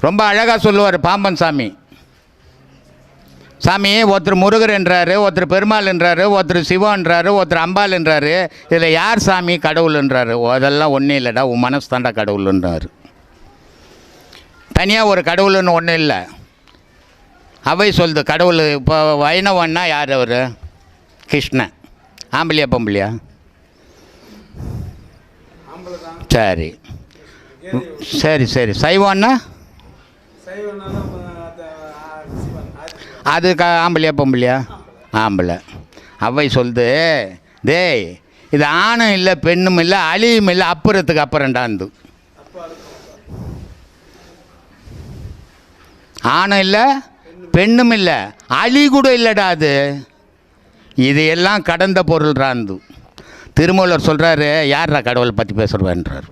ரொம்ப அழகாக சொல்லுவார் பாம்பன் சாமி. சாமி ஒருத்தர் முருகர்ன்றாரு ஒருத்தர் பெருமாள்ன்றாரு ஒருத்தர் சிவன்றாரு ஒருத்தர் அம்பாள்ன்றாரு இதில் யார் சாமி? கடவுள்ன்றாரு அதெல்லாம் ஒன்றும் இல்லைடா உன் மனசு தாண்டா கடவுள்ன்றார் தனியாக ஒரு கடவுள்னு ஒன்றும் இல்லை. அவை சொல்லுது கடவுள் இப்போ வைணவன்னா யார் அவர்? கிருஷ்ணன். ஆம்பளையா பொம்பளையா? சரி. சரி சரி. சைவம்னா அது க ஆம்பளையா பொம்பளையா? ஆம்பளை. அவை சொல்லுது டேய் இது ஆணும் இல்லை பெண்ணும் இல்லை அழியும் இல்லை அப்புறத்துக்கு அப்புறம்டாந்து ஆணும் இல்லை பெண்ணும் இல்லை அழி கூட இல்லைடா அது. இது எல்லாம் கடந்த பொருள்றாந்து திருமூலர் சொல்கிறாரு யார்ரா கடவுளை பற்றி பேசுகிறவேன்றார்